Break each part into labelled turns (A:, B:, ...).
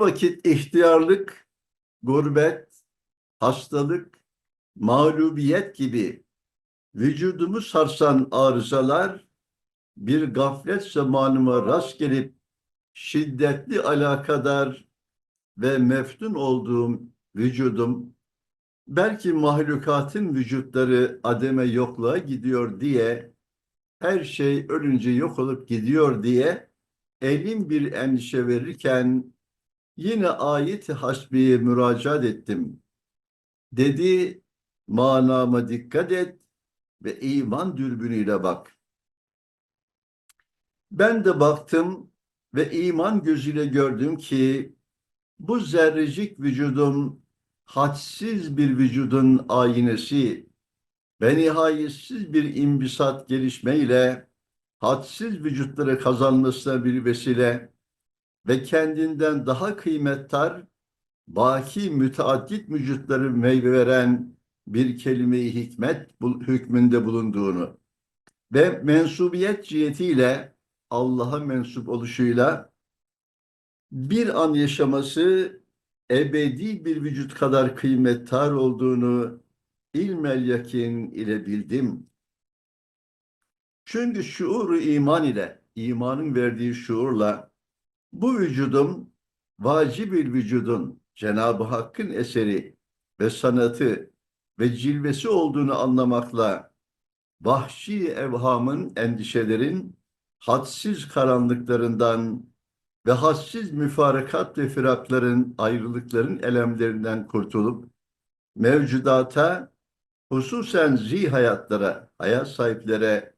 A: Vakit ihtiyarlık, gurbet, hastalık, mağlubiyet gibi vücudumu sarsan arızalar bir gaflet zamanıma rast gelip şiddetli alakadar ve meftun olduğum vücudum belki mahlukatın vücutları ademe yokluğa gidiyor diye her şey ölünce yok olup gidiyor diye elim bir endişe verirken yine ayet-i hasbiye müracaat ettim. Dedi manama dikkat et ve iman dürbünüyle bak. Ben de baktım ve iman gözüyle gördüm ki bu zerrecik vücudum hadsiz bir vücudun aynesi ve nihayetsiz bir imbisat gelişmeyle hadsiz vücutları kazanmasına bir vesile ve kendinden daha kıymettar baki müteaddit vücutları meyve veren bir kelime-i hikmet bul- hükmünde bulunduğunu ve mensubiyet cihetiyle Allah'a mensup oluşuyla bir an yaşaması ebedi bir vücut kadar kıymettar olduğunu ilmel yakin ile bildim. Çünkü şuuru iman ile, imanın verdiği şuurla bu vücudum vacib bir vücudun Cenab-ı Hakk'ın eseri ve sanatı ve cilvesi olduğunu anlamakla vahşi evhamın, endişelerin hadsiz karanlıklarından ve hadsiz müfarekat ve firakların, ayrılıkların elemlerinden kurtulup mevcudata, hususen zi hayatlara, hayat sahiplere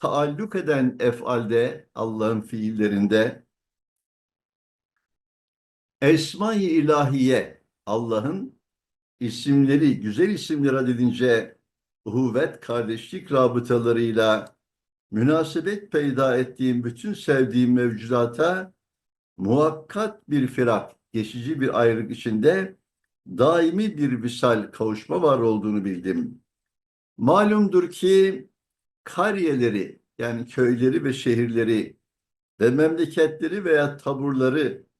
A: taalluk eden efalde, Allah'ın fiillerinde Esma-i ilahiye, Allah'ın isimleri, güzel isimler adedince uhuvvet, kardeşlik rabıtalarıyla münasebet peyda ettiğim bütün sevdiğim mevcudata muhakkat bir firak, geçici bir ayrılık içinde daimi bir visal kavuşma var olduğunu bildim. Malumdur ki kariyeleri yani köyleri ve şehirleri ve memleketleri veya taburları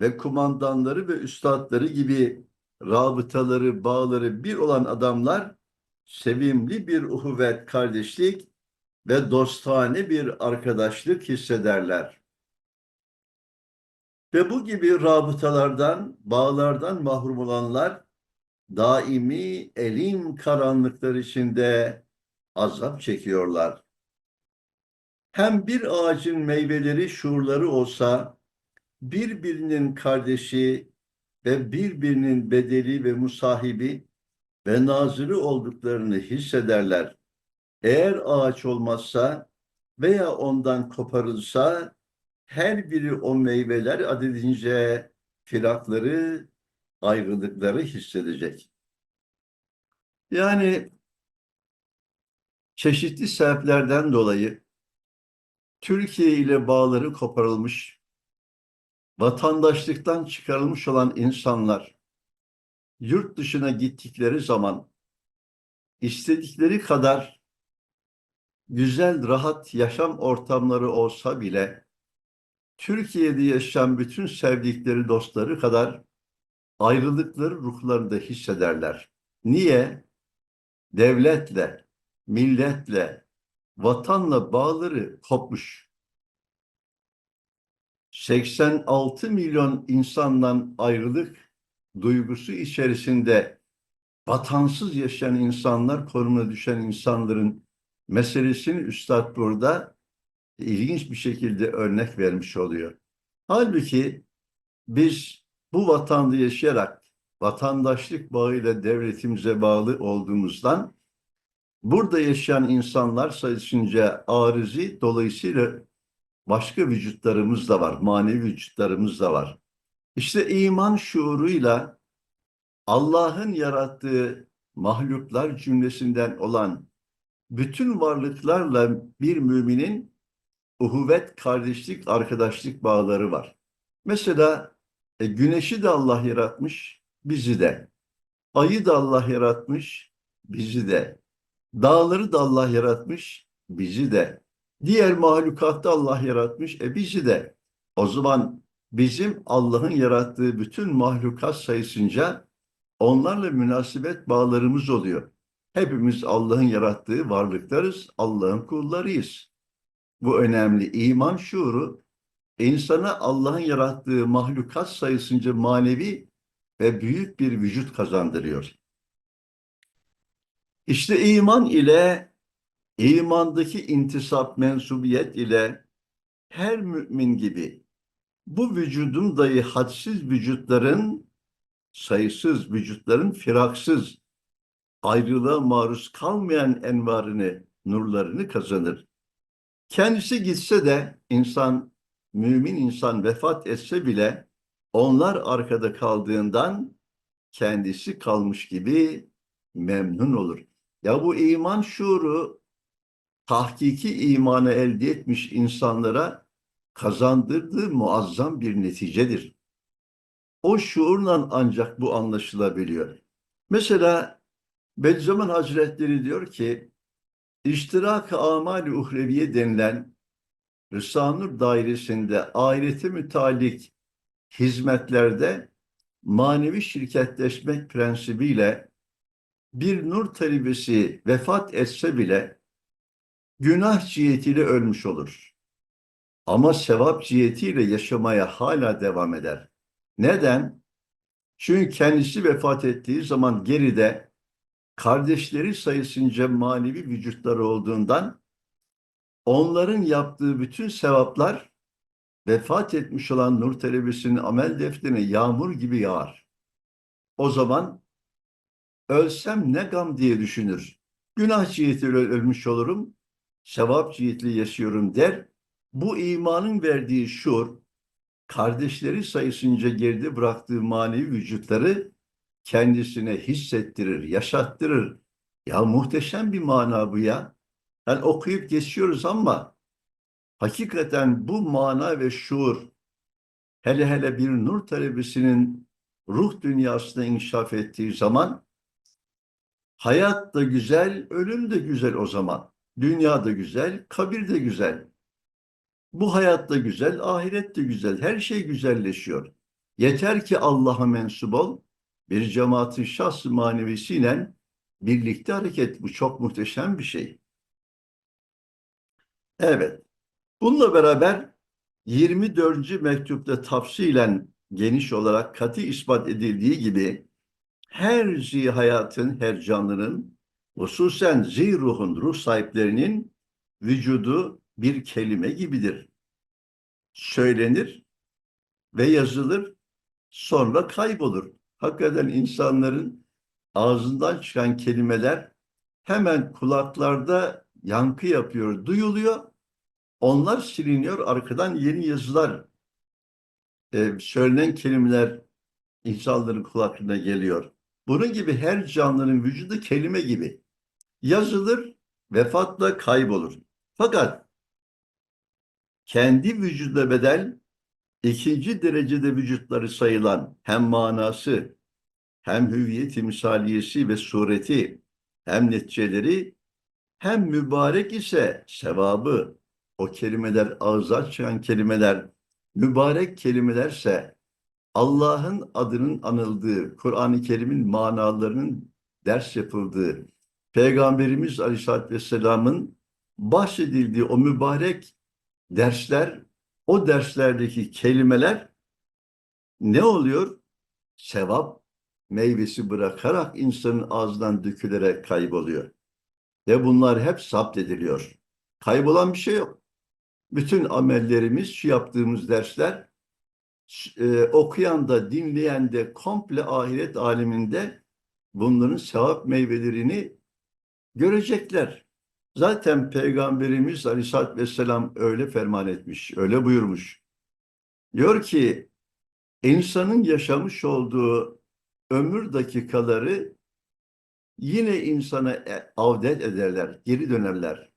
A: ve kumandanları ve üstadları gibi rabıtaları, bağları bir olan adamlar sevimli bir uhuvvet, kardeşlik ve dostane bir arkadaşlık hissederler. Ve bu gibi rabıtalardan, bağlardan mahrum olanlar daimi elin karanlıklar içinde azap çekiyorlar. Hem bir ağacın meyveleri, şuurları olsa birbirinin kardeşi ve birbirinin bedeli ve musahibi ve nazırı olduklarını hissederler. Eğer ağaç olmazsa veya ondan koparılsa her biri o meyveler adedince firakları, ayrılıkları hissedecek. Yani çeşitli sebeplerden dolayı Türkiye ile bağları koparılmış, vatandaşlıktan çıkarılmış olan insanlar yurt dışına gittikleri zaman istedikleri kadar güzel, rahat yaşam ortamları olsa bile Türkiye'de yaşayan bütün sevdikleri dostları kadar ayrılıkları ruhlarında hissederler. Niye? Devletle, milletle, vatanla bağları kopmuş. 86 milyon insandan ayrılık duygusu içerisinde vatansız yaşayan insanlar, konumuna düşen insanların meselesini Üstad burada ilginç bir şekilde örnek vermiş oluyor. Halbuki biz bu vatanda yaşayarak vatandaşlık bağıyla devletimize bağlı olduğumuzdan burada yaşayan insanlar sayısınca arizi dolayısıyla başka vücutlarımız da var, manevi vücutlarımız da var. İşte iman şuuruyla Allah'ın yarattığı mahluklar cümlesinden olan bütün varlıklarla bir müminin uhuvvet, kardeşlik, arkadaşlık bağları var. Mesela e, güneşi de Allah yaratmış, bizi de. Ayı da Allah yaratmış, bizi de. Dağları da Allah yaratmış, bizi de. Diğer mahlukat da Allah yaratmış, e bizi de. O zaman bizim Allah'ın yarattığı bütün mahlukat sayısınca onlarla münasebet bağlarımız oluyor. Hepimiz Allah'ın yarattığı varlıklarız, Allah'ın kullarıyız. Bu önemli. İman şuuru insana Allah'ın yarattığı mahlukat sayısınca manevi ve büyük bir vücut kazandırıyor. İşte iman ile imandaki intisap, mensubiyet ile her mümin gibi bu vücudun dahi hadsiz vücutların, sayısız vücutların firaksız, ayrılığa maruz kalmayan envarını, nurlarını kazanır. Kendisi gitse de insan, mümin insan vefat etse bile onlar arkada kaldığından kendisi kalmış gibi memnun olur. Ya bu iman şuuru tahkiki imanı elde etmiş insanlara kazandırdığı muazzam bir neticedir. O şuurla ancak bu anlaşılabiliyor. Mesela Bediüzzaman Hazretleri diyor ki, İştirak-ı amal-i uhreviye denilen Rısanur dairesinde ahirete mütalik hizmetlerde manevi şirketleşmek prensibiyle bir nur talebesi vefat etse bile günah cihetiyle ölmüş olur. Ama sevap cihetiyle yaşamaya hala devam eder. Neden? Çünkü kendisi vefat ettiği zaman geride kardeşleri sayısınca manevi vücutları olduğundan onların yaptığı bütün sevaplar vefat etmiş olan nur talebesinin amel defterine yağmur gibi yağar. O zaman ölsem ne gam diye düşünür. Günah cihetiyle ölmüş olurum, sevap cihetiyle yaşıyorum der. Bu imanın verdiği şuur, kardeşleri sayısınca geride bıraktığı manevi vücutları kendisine hissettirir, yaşattırır. Ya muhteşem bir mana bu ya. Yani okuyup geçiyoruz ama hakikaten bu mana ve şuur hele hele bir nur talebesinin ruh dünyasında inkişaf ettiği zaman hayat da güzel, ölüm de güzel o zaman. Dünya da güzel, kabir de güzel. Bu hayat da güzel, ahiret de güzel. Her şey güzelleşiyor. Yeter ki Allah'a mensup ol. Bir cemaatin şahs manevisiyle birlikte hareket. Bu çok muhteşem bir şey. Evet. Bununla beraber 24. mektupta tafsilen geniş olarak katı ispat edildiği gibi her zi hayatın, her canlının, hususen zi ruhun, ruh sahiplerinin vücudu bir kelime gibidir. Söylenir ve yazılır, sonra kaybolur. Hakikaten insanların ağzından çıkan kelimeler hemen kulaklarda yankı yapıyor, duyuluyor. Onlar siliniyor, arkadan yeni yazılar, e, söylenen kelimeler insanların kulaklarına geliyor. Bunun gibi her canlının vücudu kelime gibi. Yazılır, vefatla kaybolur. Fakat kendi vücuda bedel ikinci derecede vücutları sayılan hem manası hem hüviyet misaliyesi ve sureti hem neticeleri hem mübarek ise sevabı o kelimeler ağızdan çıkan kelimeler mübarek kelimelerse Allah'ın adının anıldığı, Kur'an-ı Kerim'in manalarının ders yapıldığı, Peygamberimiz Aleyhisselatü Vesselam'ın bahsedildiği o mübarek dersler, o derslerdeki kelimeler ne oluyor? Sevap meyvesi bırakarak insanın ağzından dökülerek kayboluyor. Ve bunlar hep zapt ediliyor. Kaybolan bir şey yok. Bütün amellerimiz, şu yaptığımız dersler e, okuyan da dinleyen de komple ahiret aleminde bunların sevap meyvelerini görecekler. Zaten Peygamberimiz Aleyhisselatü Vesselam öyle ferman etmiş, öyle buyurmuş. Diyor ki, insanın yaşamış olduğu ömür dakikaları yine insana e, avdet ederler, geri dönerler.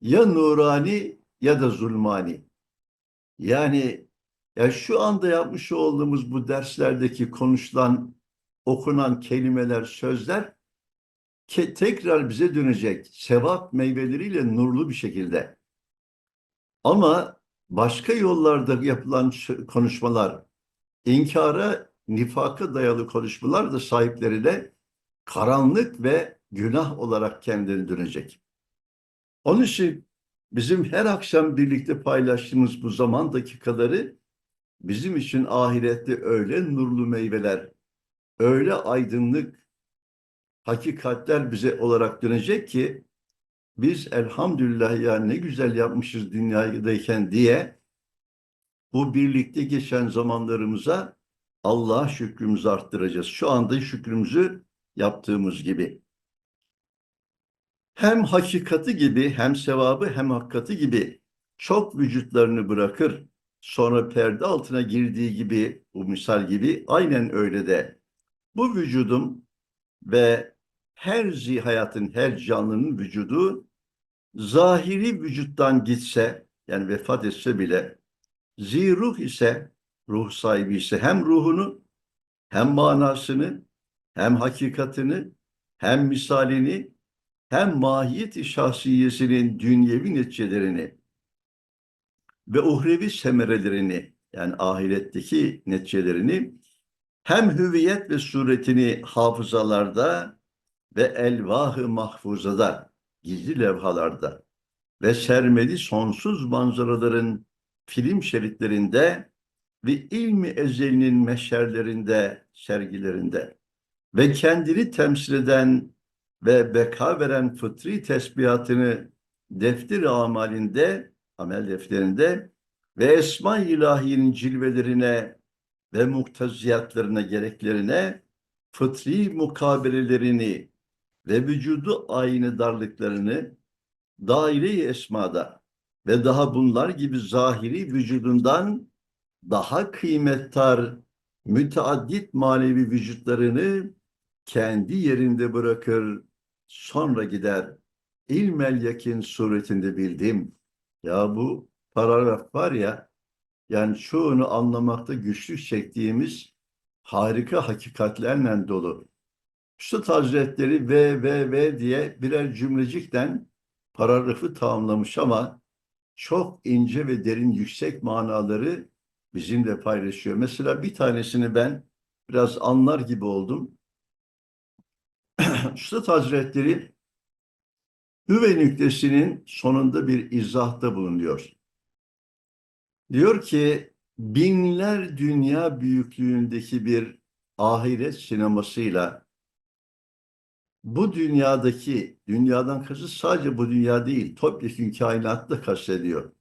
A: Ya nurani ya da zulmani. Yani ya şu anda yapmış olduğumuz bu derslerdeki konuşulan, okunan kelimeler, sözler ke tekrar bize dönecek sevap meyveleriyle nurlu bir şekilde. Ama başka yollarda yapılan konuşmalar, inkara, nifaka dayalı konuşmalar da sahiplerine karanlık ve günah olarak kendini dönecek. Onun için bizim her akşam birlikte paylaştığımız bu zaman dakikaları bizim için ahirette öyle nurlu meyveler, öyle aydınlık hakikatler bize olarak dönecek ki biz elhamdülillah ya ne güzel yapmışız dünyadayken diye bu birlikte geçen zamanlarımıza Allah şükrümüzü arttıracağız. Şu anda şükrümüzü yaptığımız gibi. Hem hakikati gibi hem sevabı hem hakikati gibi çok vücutlarını bırakır. Sonra perde altına girdiği gibi bu misal gibi aynen öyle de bu vücudum ve her hayatın her canlının vücudu zahiri vücuttan gitse yani vefat etse bile ziruh ise ruh sahibi ise hem ruhunu hem manasını hem hakikatini hem misalini hem mahiyet-i şahsiyesinin dünyevi neticelerini ve uhrevi semerelerini yani ahiretteki neticelerini hem hüviyet ve suretini hafızalarda ve elvah-ı mahfuzada, gizli levhalarda ve sermedi sonsuz manzaraların film şeritlerinde ve ilmi ezelinin meşerlerinde, sergilerinde ve kendini temsil eden ve beka veren fıtri tesbihatını defter amalinde, amel defterinde ve esma-i ilahiyenin cilvelerine ve mukteziyatlarına gereklerine fıtri mukabelelerini ve vücudu aynı darlıklarını daire-i esmada ve daha bunlar gibi zahiri vücudundan daha kıymettar müteaddit manevi vücutlarını kendi yerinde bırakır sonra gider ilmel yakin suretinde bildim. Ya bu paragraf var ya yani çoğunu anlamakta güçlük çektiğimiz harika hakikatlerle dolu. Üstad Hazretleri ve ve ve diye birer cümlecikten paragrafı tamamlamış ama çok ince ve derin yüksek manaları bizimle paylaşıyor. Mesela bir tanesini ben biraz anlar gibi oldum. Üstad Hazretleri Hüve nüktesinin sonunda bir izahta bulunuyor. Diyor ki binler dünya büyüklüğündeki bir ahiret sinemasıyla bu dünyadaki, dünyadan kasıt sadece bu dünya değil, topyekun kainatta da kastediyor.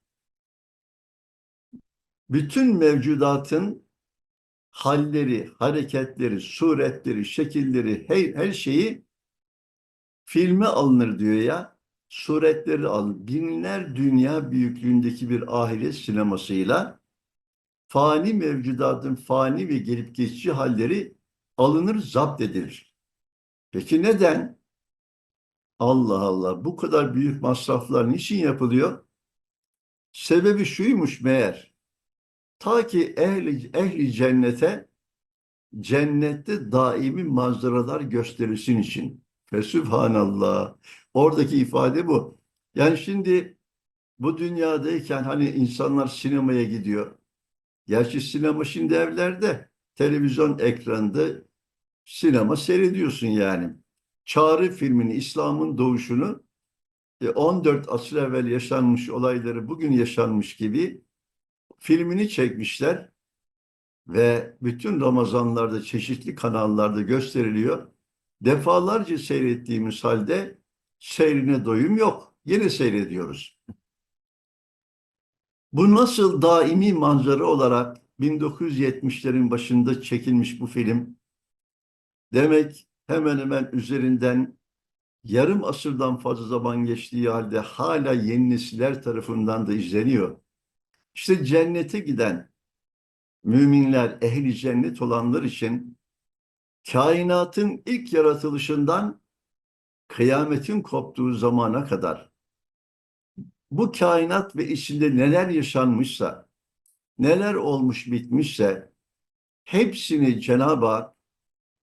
A: Bütün mevcudatın halleri, hareketleri, suretleri, şekilleri, her, her şeyi filme alınır diyor ya. Suretleri alın. Binler dünya büyüklüğündeki bir ahiret sinemasıyla fani mevcudatın fani ve gelip geçici halleri alınır, zapt edilir. Peki neden? Allah Allah bu kadar büyük masraflar niçin yapılıyor? Sebebi şuymuş meğer. Ta ki ehli, ehli cennete cennette daimi manzaralar gösterilsin için. Fesübhanallah. Oradaki ifade bu. Yani şimdi bu dünyadayken hani insanlar sinemaya gidiyor. Gerçi sinema şimdi evlerde, televizyon ekranında sinema seyrediyorsun yani. Çağrı filmini, İslam'ın doğuşunu 14 asır evvel yaşanmış olayları bugün yaşanmış gibi filmini çekmişler ve bütün Ramazanlarda çeşitli kanallarda gösteriliyor. Defalarca seyrettiğimiz halde seyrine doyum yok. Yine seyrediyoruz. Bu nasıl daimi manzara olarak 1970'lerin başında çekilmiş bu film? Demek hemen hemen üzerinden yarım asırdan fazla zaman geçtiği halde hala yeni nesiller tarafından da izleniyor. İşte cennete giden müminler, ehli cennet olanlar için kainatın ilk yaratılışından kıyametin koptuğu zamana kadar bu kainat ve içinde neler yaşanmışsa, neler olmuş bitmişse hepsini Cenab-ı Hak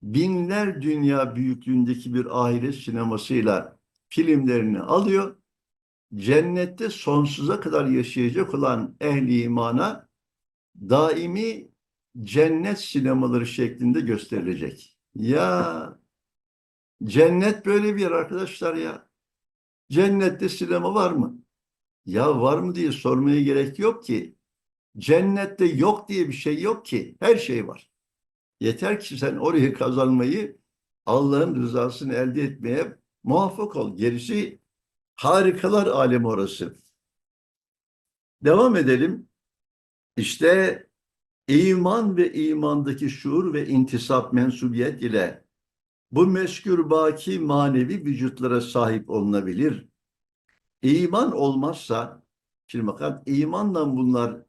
A: binler dünya büyüklüğündeki bir ahiret sinemasıyla filmlerini alıyor cennette sonsuza kadar yaşayacak olan ehli imana daimi cennet sinemaları şeklinde gösterilecek. Ya cennet böyle bir yer arkadaşlar ya. Cennette sinema var mı? Ya var mı diye sormaya gerek yok ki. Cennette yok diye bir şey yok ki. Her şey var. Yeter ki sen orayı kazanmayı Allah'ın rızasını elde etmeye muvaffak ol. Gerisi harikalar alemi orası. Devam edelim. İşte iman ve imandaki şuur ve intisap mensubiyet ile bu meşgul baki manevi vücutlara sahip olunabilir. İman olmazsa, şimdi bakın imanla bunlar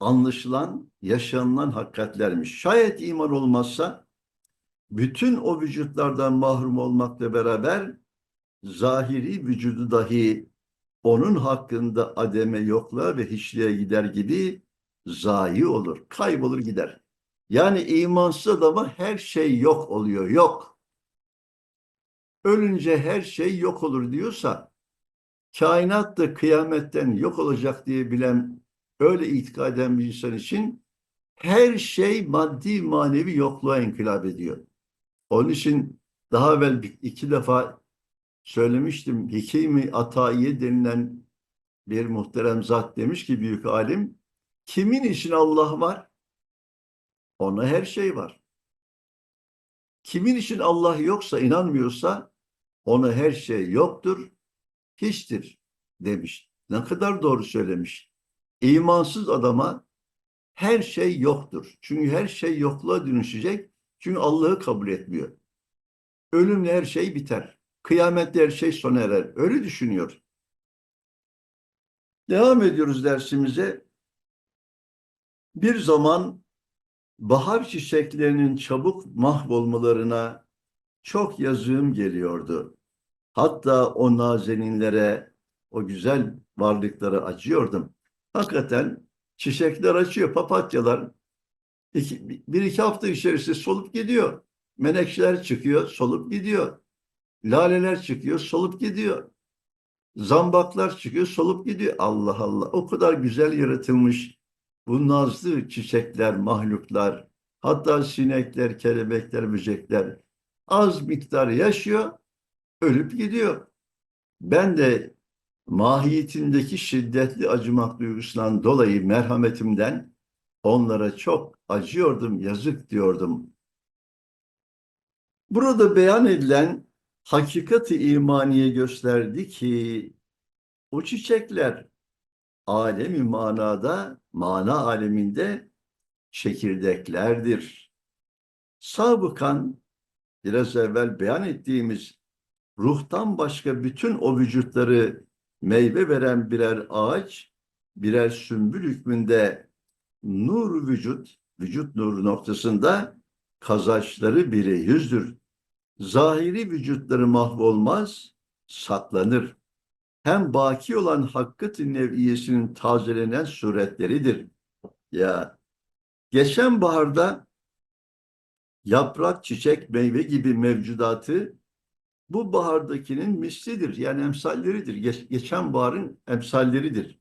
A: anlaşılan, yaşanılan hakikatlermiş. Şayet iman olmazsa, bütün o vücutlardan mahrum olmakla beraber zahiri vücudu dahi onun hakkında ademe yokluğa ve hiçliğe gider gibi zayi olur, kaybolur gider. Yani imansız adama her şey yok oluyor, yok. Ölünce her şey yok olur diyorsa, kainat da kıyametten yok olacak diye bilen, öyle itikad eden bir insan için her şey maddi manevi yokluğa inkılap ediyor. Onun için daha evvel iki defa söylemiştim. Hikimi Ataiye denilen bir muhterem zat demiş ki büyük alim, kimin için Allah var? Ona her şey var. Kimin için Allah yoksa, inanmıyorsa ona her şey yoktur, hiçtir demiş. Ne kadar doğru söylemiş. İmansız adama her şey yoktur. Çünkü her şey yokluğa dönüşecek. Çünkü Allah'ı kabul etmiyor. Ölümle her şey biter. Kıyamette her şey sona erer. Öyle düşünüyor. Devam ediyoruz dersimize. Bir zaman bahar çiçeklerinin çabuk mahvolmalarına çok yazığım geliyordu. Hatta o nazeninlere, o güzel varlıklara acıyordum. Hakikaten çiçekler açıyor, papatyalar iki, bir iki hafta içerisinde solup gidiyor. Menekşeler çıkıyor, solup gidiyor. Laleler çıkıyor, solup gidiyor. Zambaklar çıkıyor, solup gidiyor. Allah Allah, o kadar güzel yaratılmış bu nazlı çiçekler, mahluklar, hatta sinekler, kelebekler, böcekler az miktar yaşıyor, ölüp gidiyor. Ben de mahiyetindeki şiddetli acımak duygusundan dolayı merhametimden onlara çok acıyordum, yazık diyordum. Burada beyan edilen hakikati imaniye gösterdi ki o çiçekler alemi manada, mana aleminde çekirdeklerdir. Sabıkan biraz evvel beyan ettiğimiz ruhtan başka bütün o vücutları meyve veren birer ağaç, birer sümbül hükmünde nur vücut, vücut nuru noktasında kazaçları biri yüzdür. Zahiri vücutları mahvolmaz, saklanır. Hem baki olan hakkı neviyesinin tazelenen suretleridir. Ya geçen baharda yaprak, çiçek, meyve gibi mevcudatı bu bahardakinin mislidir. Yani emsalleridir. Geç- geçen baharın emsalleridir.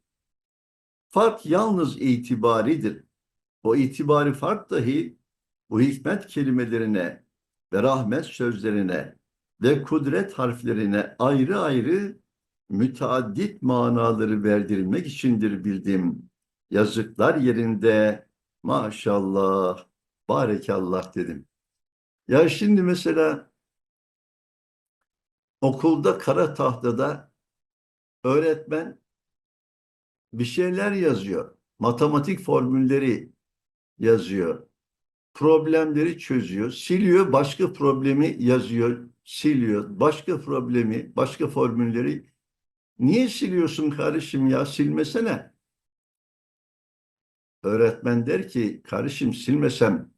A: Fark yalnız itibaridir. O itibari fark dahi bu hikmet kelimelerine ve rahmet sözlerine ve kudret harflerine ayrı ayrı müteaddit manaları verdirmek içindir bildim. Yazıklar yerinde maşallah, barekallah dedim. Ya şimdi mesela okulda kara tahtada öğretmen bir şeyler yazıyor. Matematik formülleri yazıyor. Problemleri çözüyor. Siliyor, başka problemi yazıyor. Siliyor. Başka problemi, başka formülleri. Niye siliyorsun kardeşim ya? Silmesene. Öğretmen der ki, kardeşim silmesem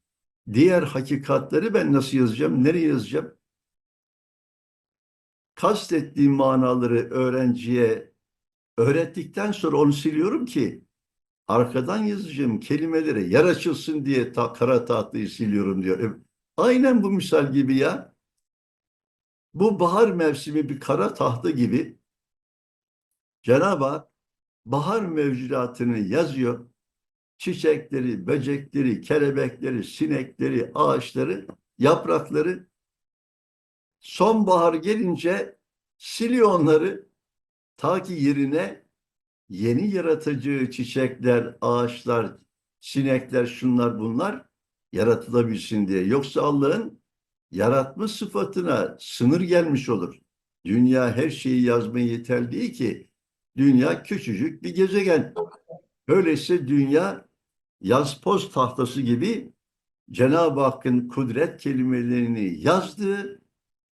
A: diğer hakikatleri ben nasıl yazacağım? Nereye yazacağım? Kastettiğim manaları öğrenciye öğrettikten sonra onu siliyorum ki arkadan yazacağım kelimeleri yer açılsın diye ta, kara tahtayı siliyorum diyor. E, Aynen bu misal gibi ya. Bu bahar mevsimi bir kara tahta gibi Cenab-ı Hak bahar mevcudatını yazıyor. Çiçekleri, böcekleri, kelebekleri, sinekleri, ağaçları, yaprakları sonbahar gelince siliyor onları ta ki yerine yeni yaratıcı çiçekler, ağaçlar, sinekler, şunlar bunlar yaratılabilsin diye. Yoksa Allah'ın yaratma sıfatına sınır gelmiş olur. Dünya her şeyi yazmaya yeterli değil ki. Dünya küçücük bir gezegen. Öyleyse dünya yaz poz tahtası gibi Cenab-ı Hakk'ın kudret kelimelerini yazdığı,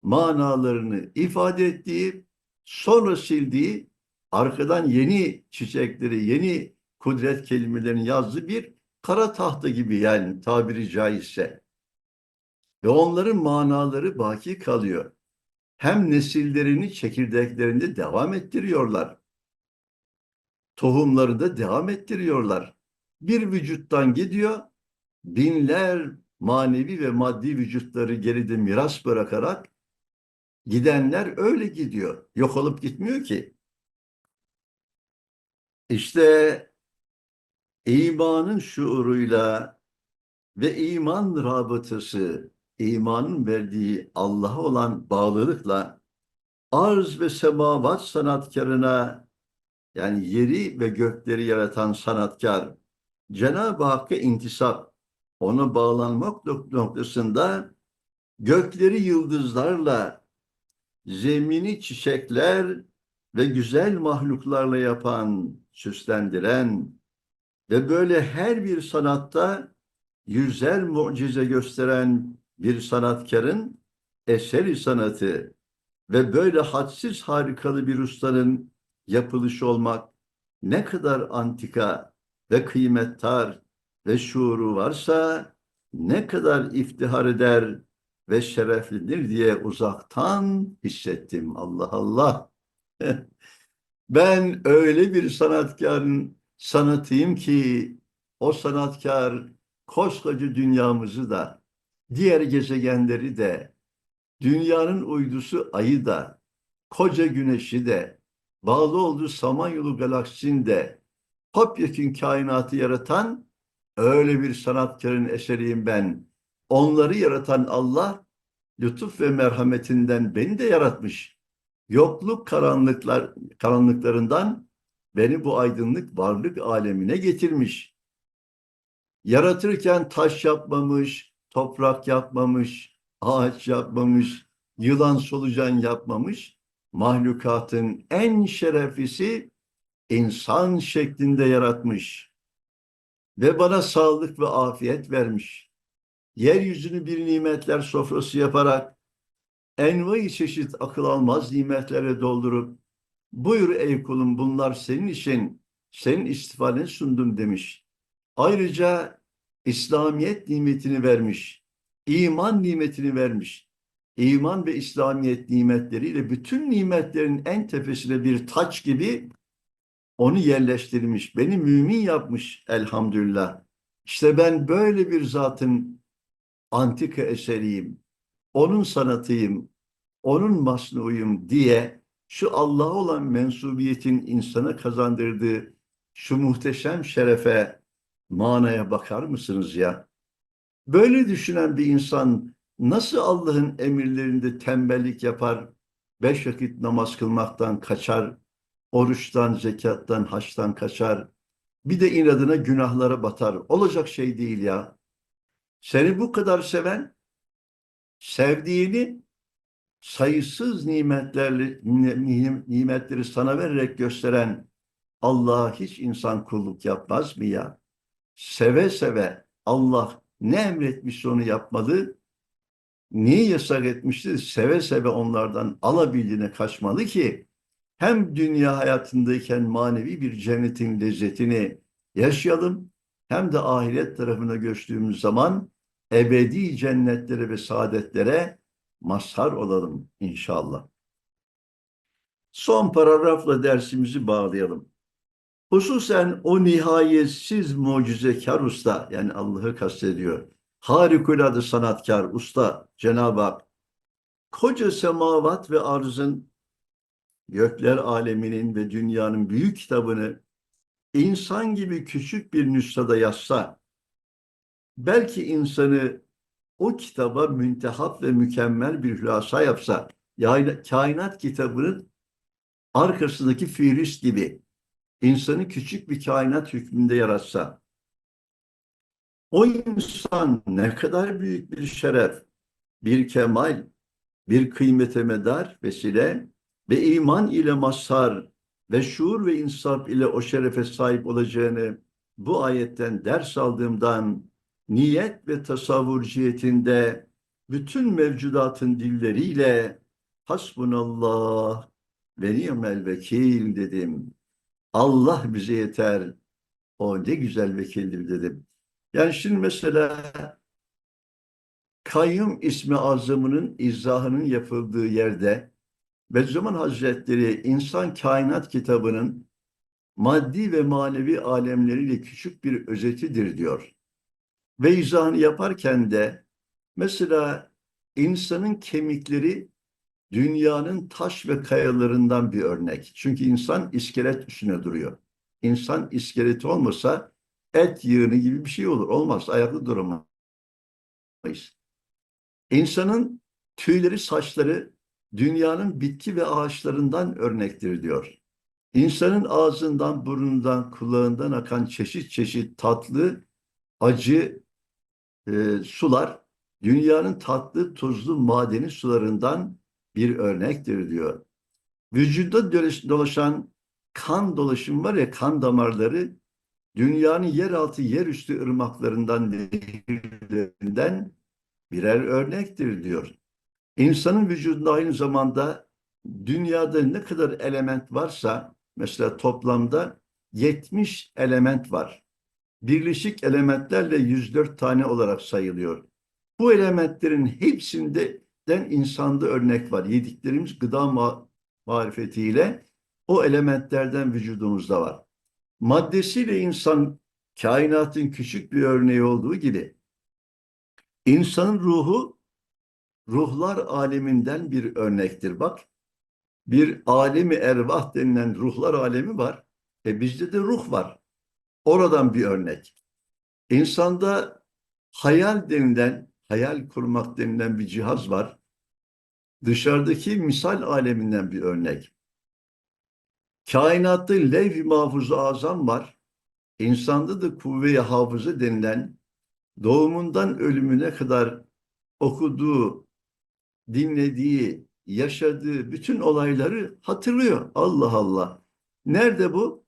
A: manalarını ifade ettiği, sonra sildiği, arkadan yeni çiçekleri, yeni kudret kelimelerini yazdığı bir kara tahta gibi yani tabiri caizse. Ve onların manaları baki kalıyor. Hem nesillerini çekirdeklerinde devam ettiriyorlar. Tohumları da devam ettiriyorlar. Bir vücuttan gidiyor, binler manevi ve maddi vücutları geride miras bırakarak gidenler öyle gidiyor. Yok olup gitmiyor ki. İşte imanın şuuruyla ve iman rabıtası, imanın verdiği Allah'a olan bağlılıkla arz ve semavat sanatkarına yani yeri ve gökleri yaratan sanatkar Cenab-ı Hakk'a intisap, ona bağlanmak nok- noktasında gökleri yıldızlarla, zemini çiçekler ve güzel mahluklarla yapan, süslendiren ve böyle her bir sanatta yüzer mucize gösteren bir sanatkarın eseri sanatı ve böyle hadsiz harikalı bir ustanın yapılışı olmak ne kadar antika ve kıymettar ve şuuru varsa ne kadar iftihar eder ve şereflidir diye uzaktan hissettim. Allah Allah. Ben öyle bir sanatkarın sanatıyım ki o sanatkar koskoca dünyamızı da diğer gezegenleri de dünyanın uydusu ayı da koca güneşi de bağlı olduğu Samanyolu galaksisinde topyekün kainatı yaratan öyle bir sanatkarın eseriyim ben. Onları yaratan Allah lütuf ve merhametinden beni de yaratmış. Yokluk karanlıklar karanlıklarından beni bu aydınlık varlık alemine getirmiş. Yaratırken taş yapmamış, toprak yapmamış, ağaç yapmamış, yılan solucan yapmamış. Mahlukatın en şereflisi insan şeklinde yaratmış. Ve bana sağlık ve afiyet vermiş. Yeryüzünü bir nimetler sofrası yaparak envai çeşit akıl almaz nimetlere doldurup buyur ey kulum bunlar senin için senin istifaden sundum demiş. Ayrıca İslamiyet nimetini vermiş. iman nimetini vermiş. İman ve İslamiyet nimetleriyle bütün nimetlerin en tepesine bir taç gibi onu yerleştirmiş. Beni mümin yapmış elhamdülillah. İşte ben böyle bir zatın antika eseriyim. Onun sanatıyım. Onun masnuuyum diye şu Allah'a olan mensubiyetin insana kazandırdığı şu muhteşem şerefe, manaya bakar mısınız ya? Böyle düşünen bir insan nasıl Allah'ın emirlerinde tembellik yapar, beş vakit namaz kılmaktan kaçar, oruçtan, zekattan, haçtan kaçar, bir de inadına günahlara batar. Olacak şey değil ya. Seni bu kadar seven, sevdiğini sayısız nimetlerle nimetleri sana vererek gösteren Allah'a hiç insan kulluk yapmaz mı ya? Seve seve Allah ne emretmiş onu yapmalı, niye yasak etmiştir? Seve seve onlardan alabildiğine kaçmalı ki hem dünya hayatındayken manevi bir cennetin lezzetini yaşayalım hem de ahiret tarafına göçtüğümüz zaman ebedi cennetlere ve saadetlere mazhar olalım inşallah. Son paragrafla dersimizi bağlayalım. Hususen o nihayetsiz mucizekar usta yani Allah'ı kastediyor. Harikulade sanatkar usta Cenab-ı Hak koca semavat ve arzın gökler aleminin ve dünyanın büyük kitabını insan gibi küçük bir nüshada yazsa, belki insanı o kitaba müntehap ve mükemmel bir hülasa yapsa, kainat kitabının arkasındaki fihrist gibi insanı küçük bir kainat hükmünde yaratsa, o insan ne kadar büyük bir şeref, bir kemal, bir kıymete medar vesile ve iman ile mazhar ve şuur ve insaf ile o şerefe sahip olacağını bu ayetten ders aldığımdan niyet ve tasavvur cihetinde bütün mevcudatın dilleriyle hasbunallah ve ni'mel vekil dedim. Allah bize yeter. O ne güzel vekildir dedim. Yani şimdi mesela kayyum ismi azamının izahının yapıldığı yerde Bediüzzaman Hazretleri İnsan Kainat kitabının maddi ve manevi alemleriyle küçük bir özetidir diyor. Ve izahını yaparken de mesela insanın kemikleri dünyanın taş ve kayalarından bir örnek. Çünkü insan iskelet üstüne duruyor. İnsan iskeleti olmasa et yığını gibi bir şey olur. Olmaz. Ayakta duramayız. İnsanın tüyleri, saçları dünyanın bitki ve ağaçlarından örnektir diyor. İnsanın ağzından, burnundan, kulağından akan çeşit çeşit tatlı, acı e, sular dünyanın tatlı, tuzlu, madeni sularından bir örnektir diyor. Vücutta dolaşan kan dolaşım var ya kan damarları dünyanın yeraltı, yerüstü ırmaklarından, birer örnektir diyor. İnsanın vücudunda aynı zamanda dünyada ne kadar element varsa mesela toplamda 70 element var. Birleşik elementlerle 104 tane olarak sayılıyor. Bu elementlerin hepsinden insanda örnek var. Yediklerimiz gıda ma marifetiyle o elementlerden vücudumuzda var. Maddesiyle insan kainatın küçük bir örneği olduğu gibi insanın ruhu ruhlar aleminden bir örnektir. Bak bir alemi ervah denilen ruhlar alemi var. E bizde de ruh var. Oradan bir örnek. İnsanda hayal denilen, hayal kurmak denilen bir cihaz var. Dışarıdaki misal aleminden bir örnek. Kainatta levh-i mahfuz azam var. İnsanda da kuvve-i hafıza denilen doğumundan ölümüne kadar okuduğu, dinlediği, yaşadığı bütün olayları hatırlıyor. Allah Allah. Nerede bu?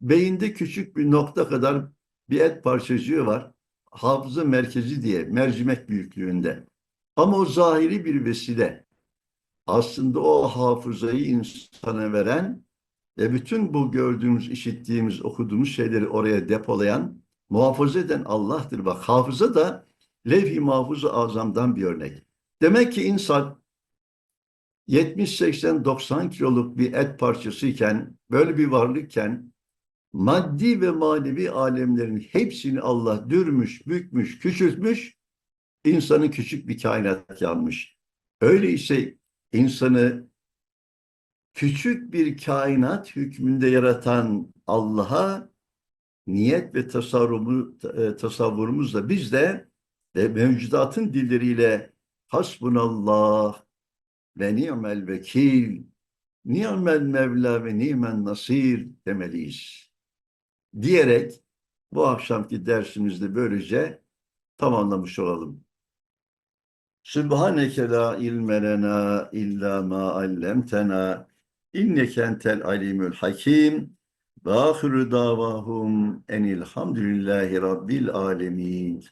A: Beyinde küçük bir nokta kadar bir et parçacığı var. Hafıza merkezi diye, mercimek büyüklüğünde. Ama o zahiri bir vesile. Aslında o hafızayı insana veren ve bütün bu gördüğümüz, işittiğimiz, okuduğumuz şeyleri oraya depolayan, muhafaza eden Allah'tır. Bak hafıza da levh-i mahfuz azamdan bir örnek. Demek ki insan 70, 80, 90 kiloluk bir et parçasıyken, böyle bir varlıkken maddi ve manevi alemlerin hepsini Allah dürmüş, bükmüş, küçültmüş, insanı küçük bir kainat yapmış. Öyleyse insanı küçük bir kainat hükmünde yaratan Allah'a niyet ve tasavvurumu, e, tasavvurumuzla biz de ve mevcudatın dilleriyle hasbunallah ve ni'mel vekil, ni'mel mevla ve ni'men nasir demeliyiz. Diyerek bu akşamki dersimizde böylece tamamlamış olalım. Sübhaneke la ilme illa ma allemtena inneke entel alimul hakim ve ahiru davahum enilhamdülillahi rabbil alemin.